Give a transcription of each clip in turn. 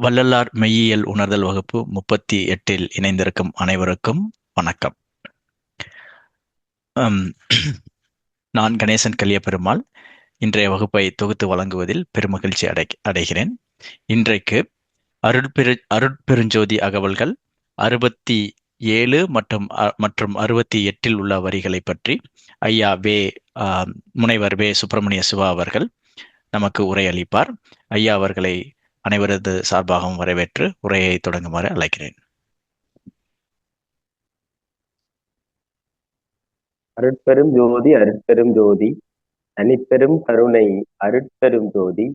வள்ளலார் மெய்யியல் உணர்தல் வகுப்பு முப்பத்தி எட்டில் இணைந்திருக்கும் அனைவருக்கும் வணக்கம். நான் கணேசன் கலியபெருமாள். இன்றைய வகுப்பை தொகுத்து வழங்குவதில் பெருமகிழ்ச்சி அடை அடைகிறேன். இன்றைக்கு அருட்பெரு அருட்பெருஞ்சோதி அகவல்கள் அறுபத்தி ஏழு மற்றும் அ- மற்றும் அறுபத்தி எட்டில் உள்ள வரிகளை பற்றி ஐயா வே முனைவர் வே சுப்பிரமணிய சிவா அவர்கள் நமக்கு உரையளிப்பார். ஐயா அவர்களை அனைவரது சார்பாகவும் வரவேற்று உரையை தொடங்குமாறு அழைக்கிறேன். அருட்பெரும் ஜோதி அருட்பெரும் ஜோதி தனிப்பெரும் கருணை அருட்பெரும் ஜோதி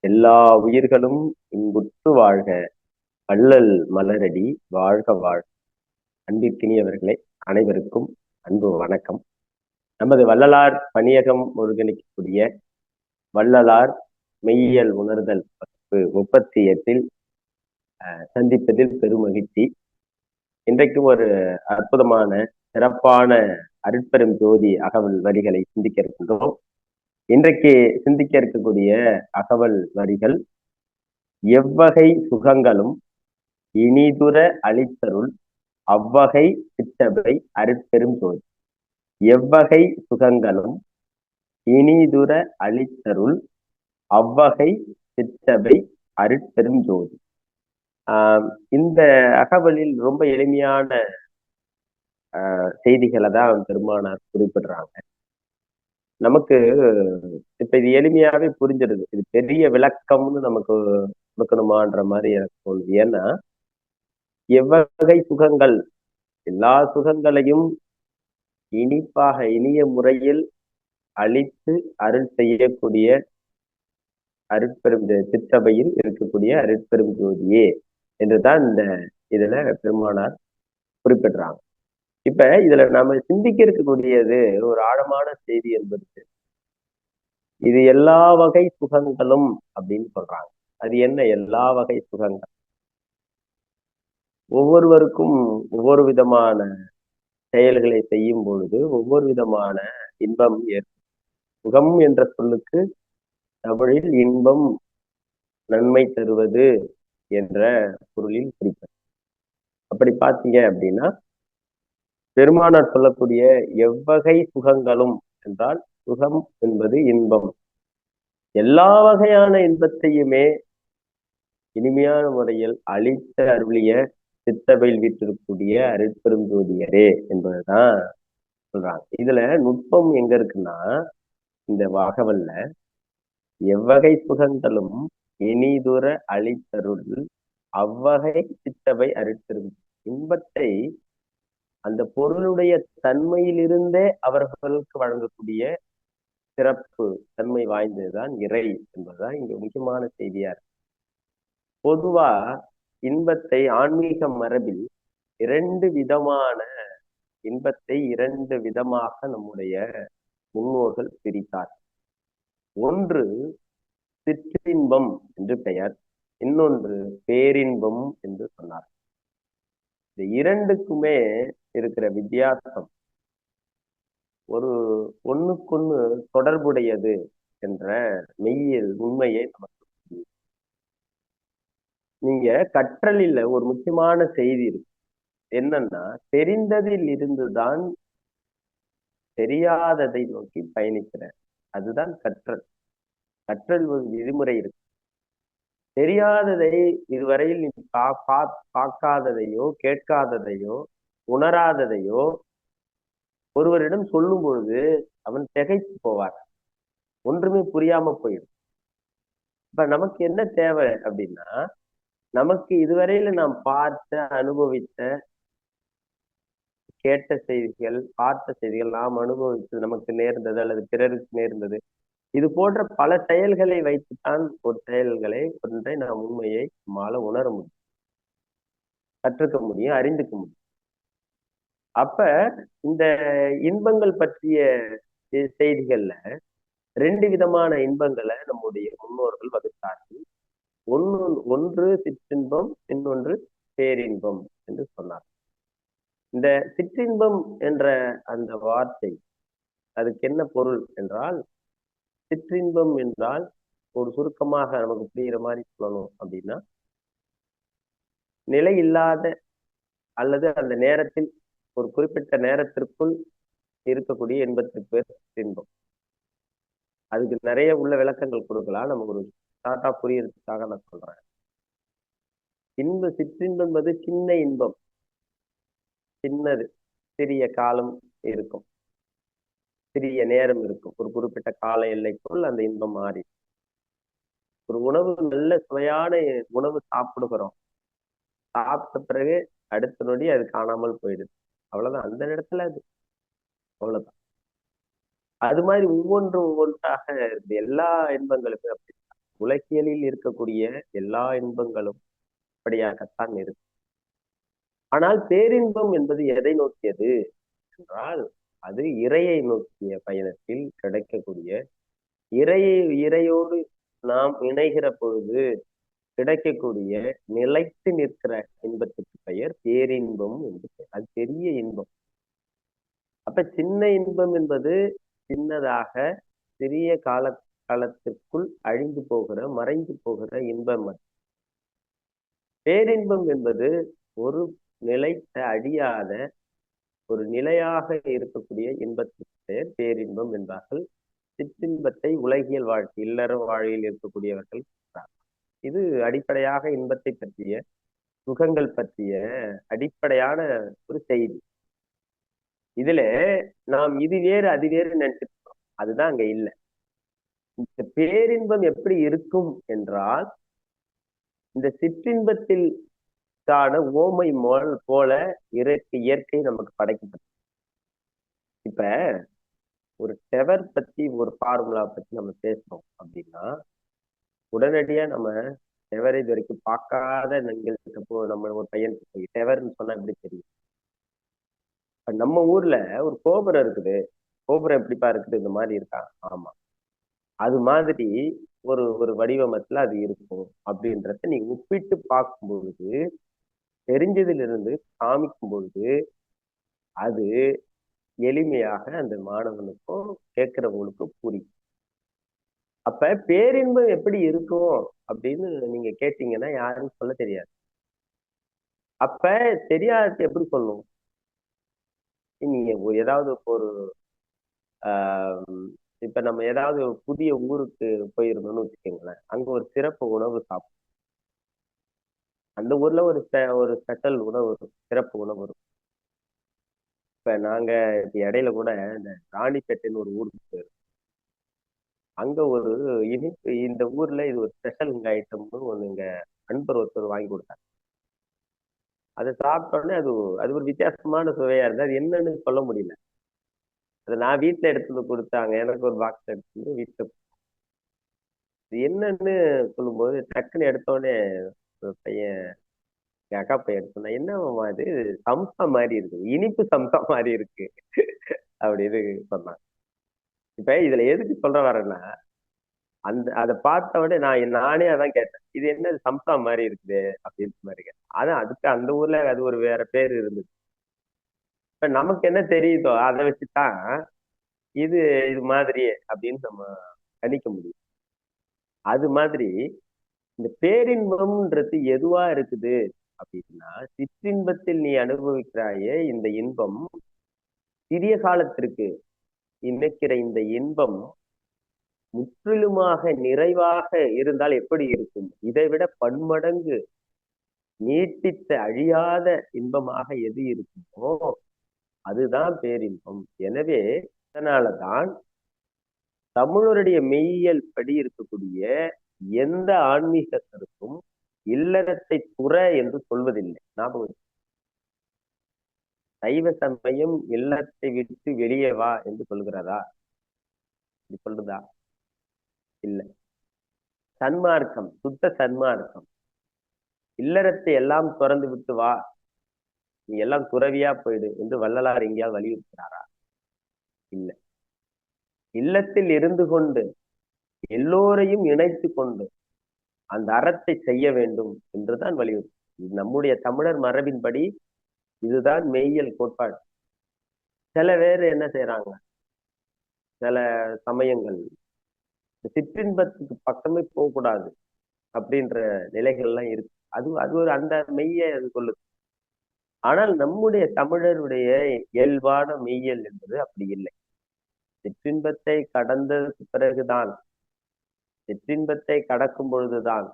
எல்லா உயிர்களும் இன்புற்று வாழ்க. வள்ளல் மலரடி வாழ்க வாழ்க. அன்பிற்கினியவர்களே அனைவருக்கும் அன்பு வணக்கம். நமது வள்ளலார் பணியகம் ஒருங்கிணைக்கக்கூடிய வள்ளலார் மெய்யியல் உணர்தல் முப்பத்தி எட்டில் அஹ், சந்திப்பதில் பெருமகிழ்ச்சி. இன்றைக்கு ஒரு அற்புதமான சிறப்பான அருட்பெரும் ஜோதி அகவல் வரிகளை சிந்திக்க இருக்கின்றோம். இன்றைக்கு சிந்திக்க இருக்கக்கூடிய அகவல் வரிகள் எவ்வகை சுகங்களும் இனிதுர அளித்தருள் அவ்வகை சித்தபை அருட்பெரும் ஜோதி. எவ்வகை சுகங்களும் இனிதுர அளித்தருள் அவ்வகை சித்தபை அருட்பெரும் ஜோதி. ஆஹ் இந்த அகவலில் ரொம்ப எளிமையான ஆஹ் செய்திகளை தான் பெருமானார் குறிப்பிடுறாங்க. நமக்கு இப்ப இது எளிமையாவே புரிஞ்சிருது இது பெரிய விளக்கம்னு நமக்கு கொடுக்கணுமான்ற மாதிரி எனக்கு தோணுது. ஏன்னா எவ்வகை சுகங்கள் எல்லா சுகங்களையும் இனிப்பாக இனிய முறையில் அழித்து அருள் செய்யக்கூடிய அருட்பெரும் திருச்சபையில் இருக்கக்கூடிய அருட்பெரும் ஜோதியே என்றுதான் இந்த இதுல பெருமானார் குறிப்பிடுறாங்க. இப்ப இதுல நாம சிந்திக்க இருக்கக்கூடியது ஒரு ஆழமான செய்தி என்பது இது எல்லா வகை சுகங்களும் அப்படின்னு சொல்றாங்க. அது என்ன எல்லா வகை சுகங்கள்? ஒவ்வொருவருக்கும் ஒவ்வொரு விதமான செயல்களை செய்யும் பொழுது ஒவ்வொரு விதமான இன்பம் ஏற்படும். சுகம் என்ற சொல்லுக்கு தமிழில் இன்பம் நன்மை தருவது என்ற பொருளில் குறிப்பது. அப்படி பார்த்தீங்க அப்படின்னா பெருமானார் சொல்லக்கூடிய எவ்வகை சுகங்களும் என்றால் சுகம் என்பது இன்பம். எல்லா வகையான இன்பத்தையுமே இனிமையான முறையில் அளித்த அருளிய சித்தவையில் வீட்டிருக்கக்கூடிய அருட்பெரும் ஜோதியரே என்பதுதான் சொல்றாங்க. இதுல நுட்பம் எங்க இருக்குன்னா இந்த வகவல்ல எவ்வகை சுகங்களும் இனிதுர அளித்தருள் அவ்வகை சித்தவை அருட்பெரும் இன்பத்தை அந்த பொருளுடைய தன்மையிலிருந்தே அவர்களுக்கு வழங்கக்கூடிய சிறப்பு தன்மை வாய்ந்ததுதான் இறை என்பதுதான் இங்க முக்கியமான செய்தியா இருக்கு. பொதுவா இன்பத்தை ஆன்மீக மரபில் இரண்டு விதமான இன்பத்தை இரண்டு விதமாக நம்முடைய முன்னோர்கள் பிரித்தார் ஒன்று சிற்றின்பம் என்று பெயர் இன்னொன்று பேரின்பம் என்று சொன்னார். இந்த இரண்டுக்குமே இருக்கிற வித்தியாசம் ஒரு ஒண்ணுக்கொண்ணு தொடர்புடையது என்ற மெய்யியல் உண்மையை நமக்கு நீங்க கற்றலில் ஒரு முக்கியமான செய்தி இருக்கு. என்னன்னா தெரிந்ததில் இருந்துதான் தெரியாததை நோக்கி பயணிக்கிறேன். அதுதான் கற்றல். கற்றல் ஒரு விதிமுறை இருக்கு. தெரியாததை இதுவரையில் நீ பா பா- பார்க்காததையோ கேட்காததையோ உணராததையோ ஒருவரிடம் சொல்லும் பொழுது அவன் திகைத்து போவார் ஒன்றுமே புரியாம போயிடும். இப்ப நமக்கு என்ன தேவை அப்படின்னா நமக்கு இதுவரையில நாம் பார்த்த அனுபவித்த கேட்ட செய்திகள் பார்த்த செய்திகள் நாம் அனுபவித்தது நமக்கு நேர்ந்தது அல்லது பிறருக்கு நேர்ந்தது. இது போன்ற பல செயல்களை வைத்துத்தான் ஒரு செயல்களை ஒன்றை நாம் உண்மையை நம்மால உணர முடியும். கற்றுக்க முடியும் அறிந்துக்க முடியும். அப்ப இந்த இன்பங்கள் பற்றிய செய்திகள்ல ரெண்டு விதமான இன்பங்களை நம்முடைய முன்னோர்கள் வகுத்தார்கள். ஒன்று ஒன்று சிற்றின்பம் இன்னொன்று பேரின்பம் என்று சொன்னார் இந்த சிற்றின்பம் என்ற அந்த வார்த்தை அதுக்கு என்ன பொருள் என்றால் சிற்றின்பம் என்றால் ஒரு சுருக்கமாக நமக்கு புரிகிற மாதிரி சொல்லணும் அப்படின்னா நிலை இல்லாத அல்லது அந்த நேரத்தில் ஒரு குறிப்பிட்ட நேரத்திற்குள் இருக்கக்கூடிய இன்பத்திற்கு பேர் சிற்றின்பம். அதுக்கு நிறைய உள்ள விளக்கங்கள் கொடுக்கலாம் நமக்கு ஒரு ஷார்ட்டா புரியறதுக்காக நான் சொல்றேன். இன்ப சிற்றின்பம் என்பது சின்ன இன்பம். சின்னது சிறிய காலம் இருக்கும். சிறிய நேரம் இருக்கும். ஒரு குறிப்பிட்ட கால எல்லைக்குள் அந்த இன்பம் மாறி. ஒரு உணவு நல்ல சுவையான உணவு சாப்பிடுகிறோம். சாப்பிட்ட பிறகு அடுத்த நொடி அது காணாமல் போயிடுது. அவ்வளவுதான். அந்த இடத்துல அது. அவ்வளவுதான். அது மாதிரி ஒவ்வொன்றும் ஒவ்வொன்றாக இருக்கு எல்லா இன்பங்களுக்கும் அப்படி உலகியலில் இருக்கக்கூடிய எல்லா இன்பங்களும் அப்படியாகத்தான் இருக்கும் ஆனால் பேரின்பம் என்பது எதை நோக்கியது என்றால் அது இறையை நோக்கிய பயணத்தில் கிடைக்கக்கூடிய இறையை இறையோடு நாம் இணைகிற பொழுது கிடைக்கக்கூடிய நிலைத்து நிற்கிற இன்பத்துக்கு பெயர் பேரின்பம் என்று பெயர் அது பெரிய இன்பம். அப்ப சின்ன இன்பம் என்பது சின்னதாக சிறிய கால காலத்திற்குள் அழிந்து போகிற மறைந்து போகிற இன்பம் பேரின்பம் என்பது ஒரு நிலைத்த அழியாத ஒரு நிலையாக இருக்கக்கூடிய இன்பத்திற்கு பெயர் பேரின்பம் என்பார்கள். சிற்றின்பத்தை உலகியல் வாழ்க்கை இல்லற வாழ்வில் இருக்கக்கூடியவர்கள் இது அடிப்படையாக இன்பத்தை பற்றிய சுகங்கள் பற்றிய அடிப்படையான ஒரு செய்தி. இதுல நாம் இது வேறு அது வேறு நினைச்சிருக்கோம் அதுதான் அங்க இல்லை. இந்த பேரின்பம் எப்படி இருக்கும் என்றால் இந்த சிற்றின்பத்தில் காண ஓமை மோல் போல இயற்கை இயற்கை நமக்கு படைக்கப்பட்டது இப்ப ஒரு டெவர் பத்தி ஒரு ஃபார்முலா பத்தி நம்ம பேசுறோம் அப்படின்னா உடனடியா நம்ம டெவர் இது வரைக்கும் பார்க்காத எங்கள்கிட்ட போ நம்ம ஒரு பையன் போய் டெவர்னு சொன்னா எப்படி தெரியும்? இப்ப நம்ம ஊர்ல ஒரு கோபுரம் இருக்குது. கோபுரம் எப்படிப்பா இருக்குது? இந்த மாதிரி இருக்கா? ஆமா. அது மாதிரி ஒரு ஒரு வடிவமத்துல அது இருக்கும் அப்படின்றத நீ ஒப்பிட்டு பார்க்கும் பொழுது தெரிஞ்சதிலிருந்து காமிக்கும் பொழுது அது எளிமையாக அந்த மாணவனுக்கும் கேட்கிறவங்களுக்கும் புரியும். அப்ப பேரின்பம் எப்படி இருக்கும் அப்படின்னு நீங்க கேட்டீங்கன்னா யாரும் சொல்ல தெரியாது. அப்ப தெரியாது எப்படி சொல்லணும் நீங்க ஏதாவது ஒரு ஆஹ் இப்ப நம்ம ஏதாவது புதிய ஊருக்கு போயிருந்தோம்னு வச்சுக்கோங்களேன். அங்க ஒரு சிறப்பு உணவு சாப்பிடும் அந்த ஊர்ல ஒரு ஒரு ஸ்பெஷல் உணவு சிறப்பு உணவு இருக்கும். இப்ப நாங்க இப்ப இடையில கூட இந்த ராணிப்பேட்டைன்னு ஒரு ஊருக்கு போயிருக்கோம் அங்க ஒரு இனிப்பு இந்த ஊர்ல இது ஒரு ஸ்பெஷல் ஐட்டம்னு ஒண்ணு இங்க நண்பர் ஒருத்தர் வாங்கி கொடுத்தாங்க அதை சாப்பிட்டோடனே அது அது ஒரு வித்தியாசமான சுவையா இருந்தது. அது என்னன்னு சொல்ல முடியல. அதை நான் வீட்டுல எடுத்துட்டு கொடுத்தாங்க. எனக்கு ஒரு பாக்ஸ் எடுத்து வீட்டுல என்னன்னு சொல்லும்போது டக்குன்னு எடுத்தோடனே பையன் எங்க அக்கா பையன் சொன்னா என்னம்மா இது? சம்சா மாதிரி இருக்கு. இனிப்பு சம்சா மாதிரி இருக்கு. அப்படின்னு சொன்னாங்க இப்ப இதுல எதுக்கு சொல்ற வரேன்னா அந்த அதை பார்த்த உடனே நான் நானே அதான் கேட்டேன். இது என்ன சம்சா மாதிரி இருக்குது? அப்படின்னு மாதிரி கேட்டேன். அதான் அதுக்கு அந்த ஊர்ல அது ஒரு வேற பேர் இருந்தது. இப்ப நமக்கு என்ன தெரியுதோ அதை வச்சுதான் இது இது மாதிரி அப்படின்னு நம்ம கணிக்க முடியும். அது மாதிரி இந்த பேரின்பம்ன்றது எதுவா இருக்குது அப்படின்னா சிற்றின்பத்தில் நீ அனுபவிக்கிறாயே இந்த இன்பம் சிறிய காலத்திற்கு இணைக்கிற இந்த இன்பம் முற்றிலுமாக நிறைவாக இருந்தால் எப்படி இருக்கும்? இதை விட பன்மடங்கு நீட்டித்த அழியாத இன்பமாக எது இருக்குமோ அதுதான் பேரின்பம். எனவே அதனாலதான் தமிழருடைய மெய்யியல் படி இருக்கக்கூடிய எந்த ஆன்மீகத்திற்கும் இல்லறத்தை துற என்று சொல்வதில்லை. ஞாபகம் சைவ சமயம் இல்லத்தை விட்டு வெளியே வா என்று சொல்கிறதா? இது சொல்றதா? இல்ல. சன்மார்க்கம் சுத்த சன்மார்க்கம். இல்லறத்தை எல்லாம் திறந்து விட்டு வா. நீ எல்லாம் துறவியா போயிடு என்று வள்ளலார் எங்கேயாவது வலியுறுத்தினாரா இல்ல. இல்லத்தில் இருந்து கொண்டு எல்லோரையும் இணைத்து கொண்டு அந்த அறத்தை செய்ய வேண்டும் என்றுதான் வலியுறுத்து. நம்முடைய தமிழர் மரபின்படி இதுதான் மெய்யியல் கோட்பாடு. சில பேர் என்ன செய்யறாங்க சில சமயங்கள் சிற்றின்பத்துக்கு பக்கமே போகக்கூடாது அப்படின்ற நிலைகள்லாம் இருக்கு. அது அது ஒரு அந்த மெய்யை அது சொல்லுது ஆனால் நம்முடைய தமிழருடைய இயல்பான மெய்யல் என்பது அப்படி இல்லை. சிற்றின்பத்தை கடந்ததுக்கு பிறகுதான் சிற்றின்பத்தை கடக்கும் பொழுதுதான்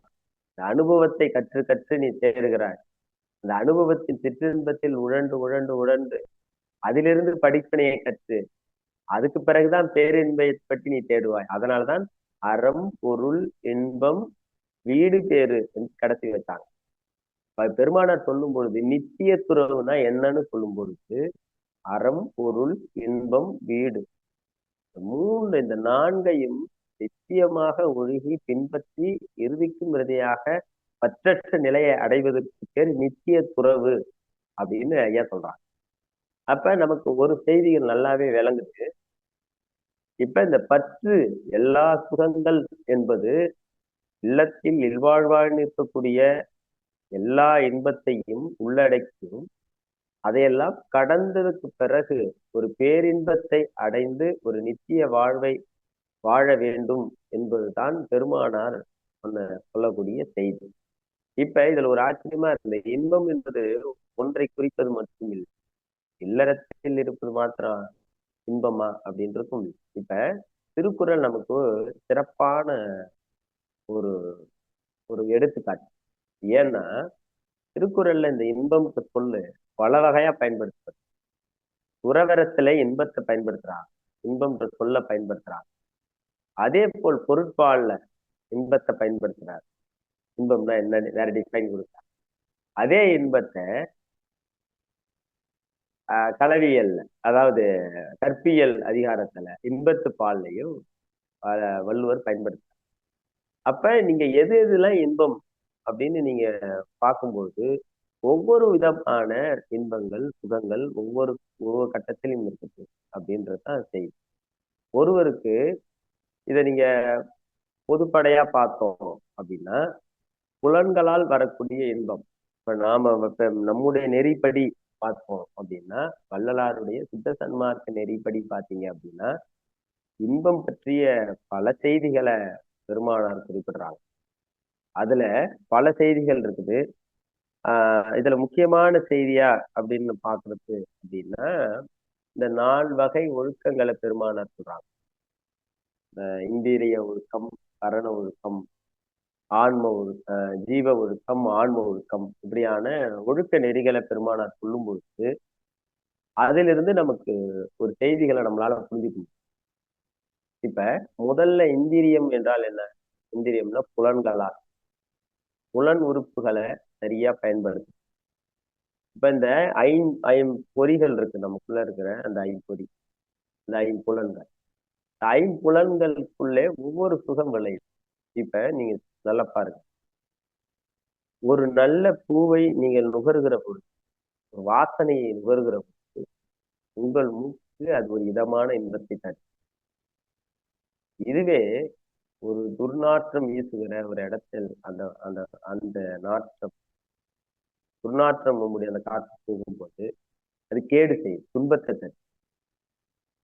இந்த அனுபவத்தை கற்று கற்று நீ தேடுகிறாய். அந்த அனுபவத்தின் சிற்றின்பத்தில் உழண்டு உழண்டு உழண்டு அதிலிருந்து படிப்பினையை கற்று அதுக்கு பிறகுதான் பேரின்பை பற்றி நீ தேடுவாய். அதனால்தான் அறம் பொருள் இன்பம் வீடு பேரு என்று கடத்தி வச்சாங்க பெருமானார் சொல்லும் பொழுது நித்திய துறவுனா என்னன்னு சொல்லும் பொழுது அறம் பொருள் இன்பம் வீடு மூன்று இந்த நான்கையும் நிச்சயமாக ஒழுகி பின்பற்றி இறுதிக்கும் இறுதியாக பற்றற்ற நிலையை அடைவதற்கு பேர் நித்திய துறவு அப்படின்னு ஐயா சொல்றாங்க. அப்ப நமக்கு ஒரு செய்திகள் நல்லாவே விளங்குது. இப்ப இந்த பற்று எல்லா சுகங்கள் என்பது இல்லத்தில் இல்வாழ்வாழ் இருக்கக்கூடிய எல்லா இன்பத்தையும் உள்ளடக்கியும் அதையெல்லாம் கடந்ததுக்கு பிறகு ஒரு பேரின்பத்தை அடைந்து ஒரு நித்திய வாழ்வை வாழ வேண்டும் என்பதுதான் பெருமானார் சொன்ன சொல்லக்கூடிய செய்தி. இப்ப இதுல ஒரு ஆச்சரியமா இருந்த இன்பம் என்பது ஒன்றை குறிப்பது மட்டும் இல்லை. இல்லறத்தில் இருப்பது மாத்திரம் இன்பமா அப்படின்றதும் இப்ப திருக்குறள் நமக்கு சிறப்பான ஒரு ஒரு எடுத்துக்காட்டு. ஏன்னா திருக்குறள்ல இந்த இன்பம் சொல்லு பல வகையா பயன்படுத்துறது துறவரத்துல இன்பத்தை பயன்படுத்துறாங்க இன்பம்ன்ற சொல்ல பயன்படுத்துறாங்க அதே போல் பொருட்பால்ல இன்பத்தை பயன்படுத்துறாரு. இன்பம்னா என்ன வேற டிஃபைன் கொடுத்தார். அதே இன்பத்தை கலவியல் அதாவது கற்பியல் அதிகாரத்துல இன்பத்து பால்லையும் வள்ளுவர் பயன்படுத்தார் அப்ப நீங்க எது எதுலாம் இன்பம் அப்படின்னு நீங்க பார்க்கும்போது ஒவ்வொரு விதமான இன்பங்கள் சுகங்கள் ஒவ்வொரு ஒவ்வொரு கட்டத்திலும் இருக்குது அப்படின்றதுதான் செய்தி. ஒருவருக்கு இதை நீங்க பொதுப்படையா பார்த்தோம் அப்படின்னா புலன்களால் வரக்கூடிய இன்பம். இப்ப நாம இப்ப நம்முடைய நெறிப்படி பார்த்தோம் அப்படின்னா வள்ளலாருடைய சித்த சன்மார்க்க நெறிப்படி பார்த்தீங்க அப்படின்னா இன்பம் பற்றிய பல செய்திகளை பெருமானார் குறிப்பிடுறாங்க. அதுல பல செய்திகள் இருக்குது. ஆஹ் இதுல முக்கியமான செய்தியா அப்படின்னு பாக்குறது அப்படின்னா இந்த நால் வகை ஒழுக்கங்களை பெருமானார் சொல்றாங்க. இந்திரிய ஒழுக்கம் கரண ஒழுக்கம் ஆன்ம ஒழுக்க ஜீவ ஒழுக்கம் ஆன்ம ஒழுக்கம் இப்படியான ஒழுக்க நெறிகளை பெருமானார் சொல்லும் பொழுது அதிலிருந்து நமக்கு ஒரு செய்திகளை நம்மளால புரிஞ்சுக்க முடியும். இப்ப முதல்ல இந்திரியம் என்றால் என்ன? இந்திரியம்னா புலன்களா புலன் உறுப்புகளை சரியா பயன்படுது இப்ப இந்த ஐம் ஐம் பொறிகள் இருக்கு நமக்குள்ள இருக்கிற அந்த ஐம்பொறி இந்த ஐம்புலன்கள் ஐம்புலன்களுக்குள்ளே ஒவ்வொரு சுகம் விளையும். இப்ப நீங்க நல்லா பாருங்க. ஒரு நல்ல பூவை நீங்கள் நுகர்கிற பொழுது வாசனையை நுகர்கிற பொழுது உங்கள் மூக்கு அது ஒரு இதமான இன்பத்தை தரும். இதுவே ஒரு துர்நாற்றம் வீசுகிற ஒரு இடத்தில் அந்த அந்த அந்த நாற்றம் துர்நாற்றம் நம்முடைய அந்த காற்று போகும்போது அது கேடு செய்யும் துன்பத்தை தரும்.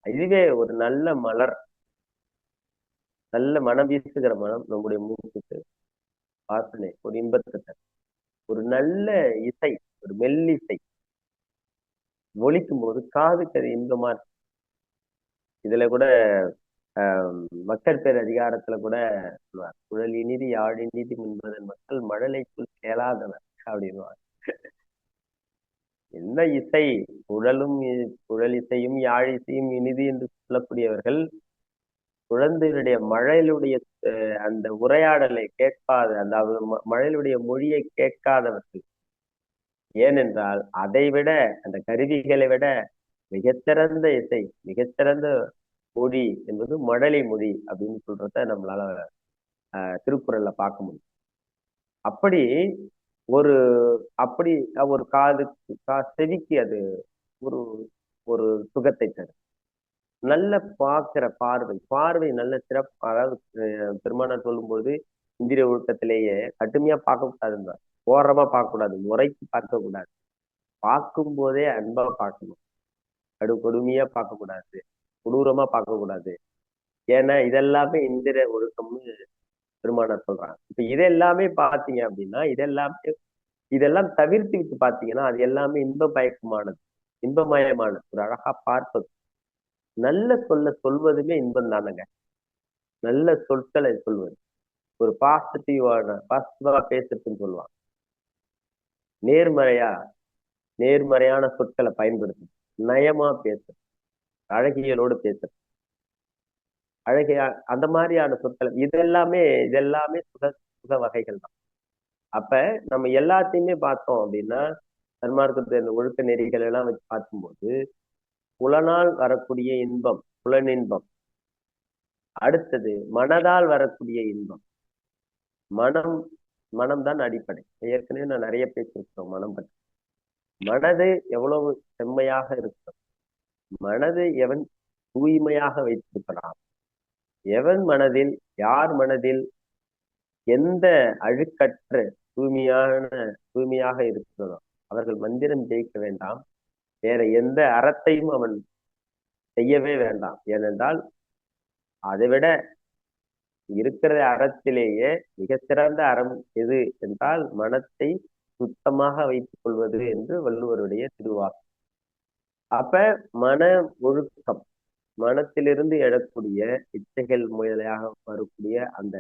இதுவே ஒரு நல்ல மலர். நல்ல மனம் வீசுகிற மனம் நம்முடைய மூக்குக்கு வாசனை ஒரு இன்பத்தை ஒரு நல்ல இசை ஒரு மெல்லிசை. ஒழிக்கும் போது காதுக்கு அது இன்பமா இருக்கு. இதுல கூட மக்கள் பேர் அதிகாரத்துல கூட குழலி குழல் இனிதி யாழ் இனிதி என்பதன் மக்கள் மழலைக்குள் கேளாதவர் அப்படின்வார் என்ன இசை? குழலும் குழல் இசையும் யாழ் இசையும் என்று சொல்லக்கூடியவர்கள் குழந்தைகளுடைய மழையிலுடைய அந்த உரையாடலை கேட்காத அந்த மழையிலுடைய மொழியை கேட்காதவர்கள். ஏனென்றால் அதை விட அந்த கருவிகளை விட மிகச்சிறந்த இசை மிகச்சிறந்த மொழி என்பது மழலை மொழி அப்படின்னு சொல்றத நம்மளால திருக்குறள்ல பார்க்க முடியும். அப்படி ஒரு அப்படி ஒரு காது கா செவிக்கு அது ஒரு ஒரு சுகத்தை தரும். நல்ல பார்க்கிற பார்வை பார்வை நல்ல சிறப்பு அதாவது பெருமானார் சொல்லும்போது இந்திரிய ஒழுக்கத்திலேயே கடுமையா பார்க்க கூடாதுன்னு ஓரமா பார்க்க கூடாது முறைக்கு பார்க்க கூடாது பார்க்கும் போதே அன்பா பார்க்கணும். கடு கொடுமையா பார்க்க கூடாது கொடூரமா பார்க்க கூடாது ஏன்னா இதெல்லாமே இந்திர ஒழுக்கம்னு பெருமானார் சொல்றாங்க. இப்ப இதெல்லாமே பாத்தீங்க அப்படின்னா இதெல்லாமே இதெல்லாம் தவிர்த்து விட்டு பாத்தீங்கன்னா அது எல்லாமே இன்ப பயக்கமானது இன்பமயமானது. ஒரு அழகா பார்ப்பது. நல்ல சொல்ல சொல்வதுமே இன்பம் தானங்க. நல்ல சொற்களை சொல்வது. ஒரு பாசிட்டிவான பாசிட்டிவா பேசுறதுன்னு சொல்லுவாங்க. நேர்மறையா நேர்மறையான சொற்களை பயன்படுத்து நயமா பேசுறது. அழகியலோடு பேசுறது. அழகையா அந்த மாதிரியான சொற்கள் இதெல்லாமே இதெல்லாமே சுக சுக வகைகள் தான். அப்ப நம்ம எல்லாத்தையுமே பார்த்தோம் அப்படின்னா தன்மார்க்கத்தை இந்த ஒழுக்க நெறிகள் எல்லாம் வச்சு பார்க்கும்போது புலனால் வரக்கூடிய இன்பம் புலனின்பம். அடுத்தது மனதால் வரக்கூடிய இன்பம். மனம் மனம் தான் அடிப்படை. ஏற்கனவே நான் நிறைய பேசியிருக்கிறோம் மனம் பற்றி. மனது எவ்வளவு செம்மையாக இருக்கிறது. மனது எவன் தூய்மையாக வைத்திருக்கிறான்? எவன் மனதில் யார் மனதில் எந்த அழுக்கற்ற தூய்மையான தூய்மையாக இருக்கிறதோ அவர்கள் மந்திரம் ஜெயிக்க வேண்டாம். வேற எந்த அறத்தையும் அவன் செய்யவே வேண்டாம். ஏனென்றால் அதை விட இருக்கிற அறத்திலேயே மிக சிறந்த அறம் எது என்றால் மனத்தை சுத்தமாக வைத்துக் கொள்வது என்று வள்ளுவருடைய திருவாக்கு. அப்ப மன ஒழுக்கம் மனத்திலிருந்து எழக்கூடிய இச்சைகள் முதலாக வரக்கூடிய அந்த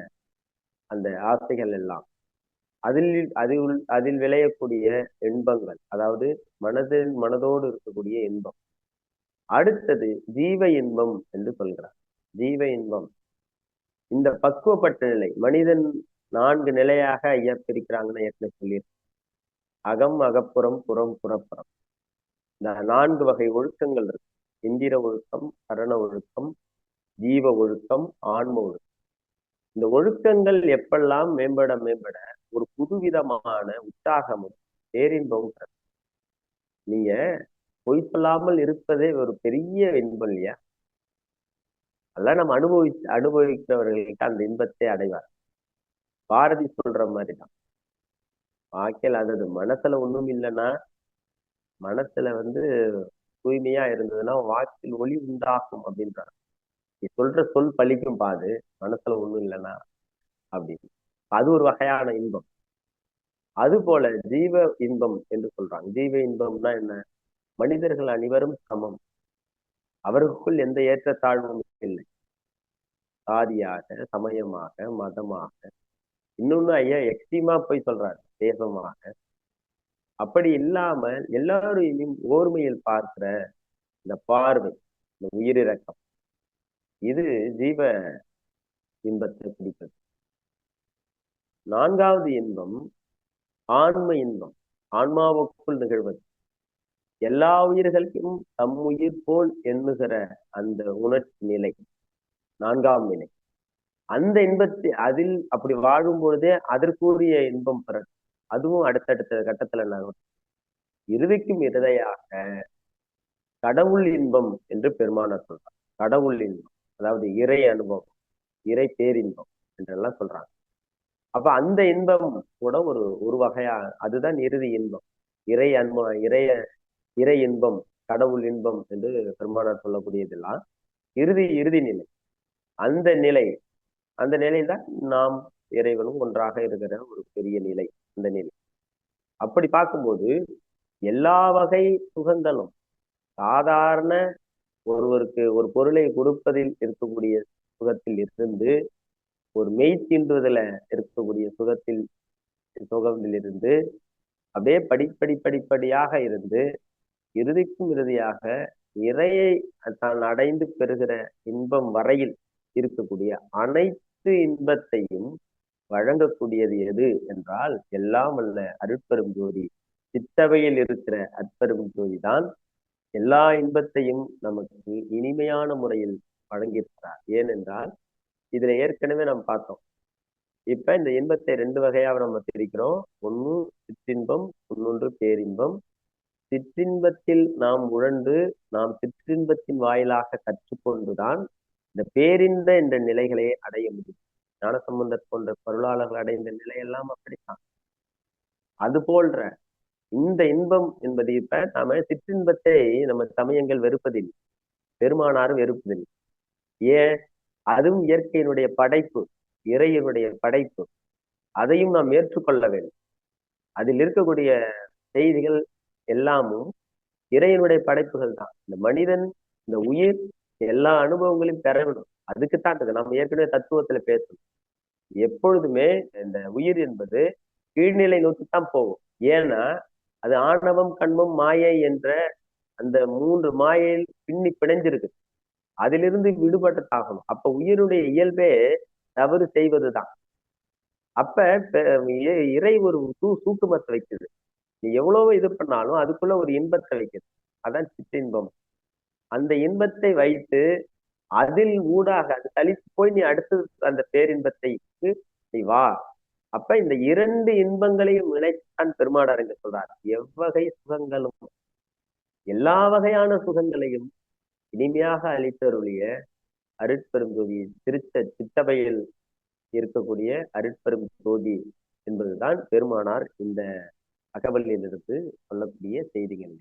அந்த ஆசைகள் எல்லாம். அதில் அதில் அதில் விளையக்கூடிய இன்பங்கள் அதாவது மனதில் மனதோடு இருக்கக்கூடிய இன்பம். அடுத்தது ஜீவ இன்பம் என்று சொல்கிறார். ஜீவ இன்பம். இந்த பக்குவப்பட்ட நிலை மனிதன் நான்கு நிலையாக ஐயா பிரிக்கிறாங்கன்னு ஏற்கனவே சொல்லியிருக்கேன் அகம் அகப்புறம் புறம் புறப்புறம். இந்த நான்கு வகை ஒழுக்கங்கள் இருக்கு. இந்திர ஒழுக்கம் கரண ஒழுக்கம் ஜீவ ஒழுக்கம் ஆன்ம ஒழுக்கம். இந்த ஒழுக்கங்கள் எப்பெல்லாம் மேம்பட மேம்பட ஒரு புதுவிதமான உற்சாகமும் பேரின்பமும் நீங்க பொய் சொல்லாமல் இருப்பதே ஒரு பெரிய இன்பம் இல்லையா? அதெல்லாம் நம்ம அனுபவி அனுபவிக்கிறவர்களுக்கு அந்த இன்பத்தை அடைவார் பாரதி சொல்ற மாதிரிதான். வாழ்க்கையில் அதாவது மனசுல ஒண்ணும் இல்லைன்னா மனசுல வந்து தூய்மையா இருந்ததுன்னா வாக்கில் ஒளி உண்டாகும் அப்படின்றாங்க நீ சொல்ற சொல் பழிக்கும் பாது மனசுல ஒண்ணும் இல்லைன்னா அப்படின்னு. அது ஒரு வகையான இன்பம். அது போல ஜீவ இன்பம் என்று சொல்றாங்க. ஜீவ இன்பம்னா என்ன? மனிதர்கள் அனைவரும் சமம். அவர்களுக்குள் எந்த ஏற்றத்தாழ்வும் இல்லை. சாதியாக சமயமாக மதமாக. இன்னொன்னு ஐயா எக்ஸ்ட்ரீமா போய் சொல்றாரு. தேசமாக. அப்படி இல்லாமல் எல்லாரையும் ஓர்மையில் பார்க்கிற இந்த பார்வை இந்த உயிரிறக்கம் இது ஜீவ இன்பத்தை குறிப்பது நான்காவது இன்பம் ஆன்ம இன்பம் ஆன்மாவுக்குள் நிகழ்வது. எல்லா உயிர்களுக்கும் தம் உயிர் போல் எண்ணுகிற அந்த உணர்ச்சி நிலை நான்காம் நிலை. அந்த இன்பத்தை அதில் அப்படி வாழும் பொழுதே அதற்குரிய இன்பம் பெற அதுவும் அடுத்தடுத்த கட்டத்துல நகரும் இறுதிக்கும் இருதையாக கடவுள் இன்பம் என்று பெருமானார் சொல்றார். கடவுள் இன்பம் அதாவது இறை அனுபவம் இறை பேரின்பம் என்றெல்லாம் சொல்றாங்க. அப்ப அந்த இன்பம் கூட ஒரு ஒரு வகையா அதுதான் இறுதி இன்பம். இறை அன்ப இறைய இறை இன்பம் கடவுள் இன்பம் என்று பெருமானார் சொல்லக்கூடியதெல்லாம் இறுதி இறுதி நிலை. அந்த நிலை அந்த நிலைதான் நாம் இறைவனும் ஒன்றாக இருக்கிற ஒரு பெரிய நிலை. அந்த நிலை. அப்படி பார்க்கும்போது எல்லா வகை சுகங்களும் சாதாரண ஒருவருக்கு ஒரு பொருளை கொடுப்பதில் இருக்கக்கூடிய சுகத்தில் இருந்து ஒரு மெய் தீண்டுவதில் இருக்கக்கூடிய சுகத்தில் சுகத்தில் இருந்து அப்படியே படிப்படி படிப்படியாக இருந்து இறுதிக்கும் இறுதியாக இறையை தான் அடைந்து பெறுகிற இன்பம் வரையில் இருக்கக்கூடிய அனைத்து இன்பத்தையும் வழங்கக்கூடியது எது என்றால் எல்லாம் அல்ல அருட்பெரும் ஜோதி சித்தவையில் இருக்கிற அற்பெரும் ஜோதி தான் எல்லா இன்பத்தையும் நமக்கு இனிமையான முறையில் வழங்கியிருக்கிறார். ஏனென்றால் இதுல ஏற்கனவே நாம் பார்த்தோம். இப்ப இந்த இன்பத்தை ரெண்டு வகையாக நம்ம பிரிக்கிறோம். ஒன்னு சிற்றின்பம் இன்னொன்று பேரின்பம். சிற்றின்பத்தில் நாம் உழண்டு நாம் சிற்றின்பத்தின் வாயிலாக கற்றுக்கொண்டுதான் இந்த பேரின்ப என்ற நிலைகளை அடைய முடியும். ஞானசம்பந்தர் போன்ற பொருளாளர்கள் அடைந்த நிலையெல்லாம் அப்படித்தான். அது போன்ற இந்த இன்பம் என்பது இப்ப நாம சிற்றின்பத்தை நம்ம சமயங்கள் வெறுப்பதில்லை பெருமானாரும் வெறுப்பதில்லை ஏன்? அதுவும் இயற்கையினுடைய படைப்பு இறையினுடைய படைப்பு. அதையும் நாம் ஏற்றுக்கொள்ள வேண்டும். அதில் இருக்கக்கூடிய செய்திகள் எல்லாமும் இறையினுடைய படைப்புகள் தான் இந்த மனிதன் இந்த உயிர் எல்லா அனுபவங்களையும் பெற வேண்டும் அதுக்குத்தான் இருக்கு நம்ம ஏற்கனவே தத்துவத்துல பேசணும் எப்பொழுதுமே இந்த உயிர் என்பது கீழ்நிலை நோக்கித்தான் போகும். ஏன்னா அது ஆணவம் கண்மம் மாயை என்ற அந்த மூன்று மாயையில் பின்னி பிணைஞ்சிருக்கு. அதிலிருந்து விடுபட்டதாகணும் அப்ப உயிருடைய இயல்பே தவறு செய்வதுதான். அப்ப இறை ஒரு சூ சூக்குமத்தை வைக்குது. நீ எவ்வளவு இது பண்ணாலும் அதுக்குள்ள ஒரு இன்பத்தை வைக்குது. அதான் சிற்றின்பம். அந்த இன்பத்தை வைத்து அதில் ஊடாக அது தளித்து போய் நீ அடுத்தது அந்த பேரின்பத்தை நீ வா. அப்ப இந்த இரண்டு இன்பங்களையும் இணைத்தான் பெருமாடார் என்று சொல்றார். எவ்வகை சுகங்களும் எல்லா வகையான சுகங்களையும் இனிமையாக அளித்தருளிய அருட்பெரும் ஜோதி திருச்ச சித்தபையில் இருக்கக்கூடிய அருட்பெரும் ஜோதி என்பதுதான் பெருமானார் இந்த அகவலிலிருந்து சொல்லக்கூடிய செய்திகள்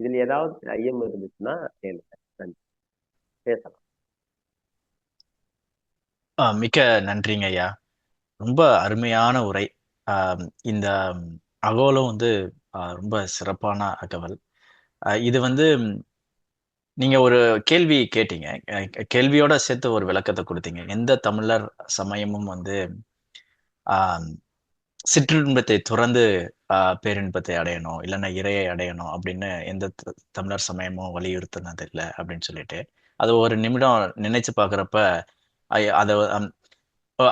இதில் ஏதாவது ஐயம் இருந்துச்சுன்னா கேளுங்க. நன்றி. பேசலாம். மிக்க நன்றிங்க ஐயா. ரொம்ப அருமையான உரை. இந்த அகோலம் வந்து ரொம்ப சிறப்பான அகவல். இது வந்து நீங்க ஒரு கேள்வி கேட்டீங்க. கேள்வியோட சேர்த்து ஒரு விளக்கத்தை கொடுத்தீங்க. எந்த தமிழர் சமயமும் வந்து சிற்றின்பத்தை துறந்து பேரின்பத்தை அடையணும் இல்லைன்னா இறையை அடையணும் அப்படின்னு எந்த தமிழர் சமயமும் வலியுறுத்தினது இல்லை அப்படின்னு சொல்லிட்டு. அது ஒரு நிமிடம் நினைச்சு பார்க்குறப்ப அதை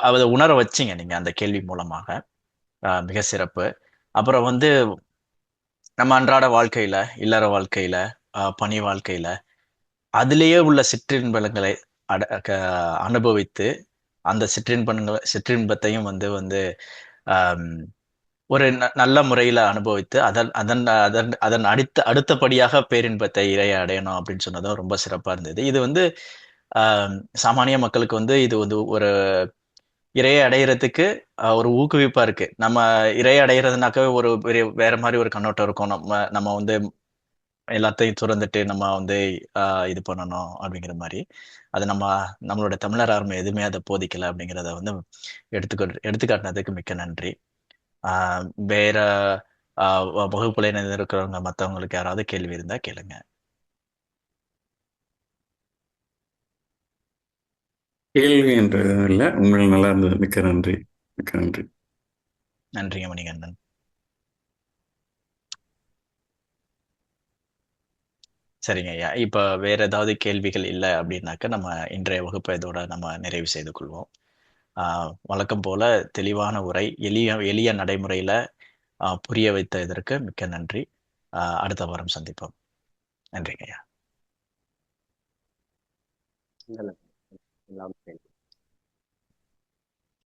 அதை உணர வச்சிங்க நீங்க அந்த கேள்வி மூலமாக. மிக சிறப்பு. அப்புறம் வந்து நம்ம அன்றாட வாழ்க்கையில இல்லற வாழ்க்கையில பணி வாழ்க்கையில அதுலேயே உள்ள சிற்றின்பங்களை அட அனுபவித்து அந்த சிற்றின்பங்களை சிற்றின்பத்தையும் வந்து வந்து ஒரு நல்ல முறையில அனுபவித்து அதன் அதன் அதன் அதன் அடுத்த அடுத்தபடியாக பேரின்பத்தை இறைய அடையணும் அப்படின்னு சொன்னதும் ரொம்ப சிறப்பா இருந்தது. இது வந்து சாமானிய மக்களுக்கு வந்து இது வந்து ஒரு இறையை அடையிறதுக்கு ஒரு ஊக்குவிப்பா இருக்கு. நம்ம இறையை அடையிறதுனாக்கவே ஒரு பெரிய வேற மாதிரி ஒரு கண்ணோட்டம் இருக்கும். நம்ம நம்ம வந்து எல்லாத்தையும் துறந்துட்டு நம்ம வந்து இது பண்ணணும் அப்படிங்கிற மாதிரி. அது நம்ம நம்மளோட தமிழர் ஆர்மை எதுவுமே அதை போதிக்கல அப்படிங்கிறத வந்து எடுத்துக்க எடுத்துக்காட்டினதுக்கு மிக்க நன்றி. ஆஹ் வேற வகுப்புல இருக்கிறவங்க மற்றவங்களுக்கு யாராவது கேள்வி இருந்தா கேளுங்க. கேள்வி என்று இல்லை. உங்கள் நல்லா இருந்தது. மிக்க நன்றி. மிக்க நன்றி. நன்றிங்க மணிகண்டன் சரிங்க ஐயா. இப்ப வேற ஏதாவது கேள்விகள் இல்லை அப்படின்னாக்க நம்ம இன்றைய வகுப்பை இதோட நம்ம நிறைவு செய்து கொள்வோம். ஆஹ் வழக்கம் போல தெளிவான உரை எளிய எளிய நடைமுறையில ஆஹ் புரிய வைத்த இதற்கு மிக்க நன்றி. ஆஹ் அடுத்த வாரம் சந்திப்போம். நன்றிங்க ஐயா. நல்லது. lump sum.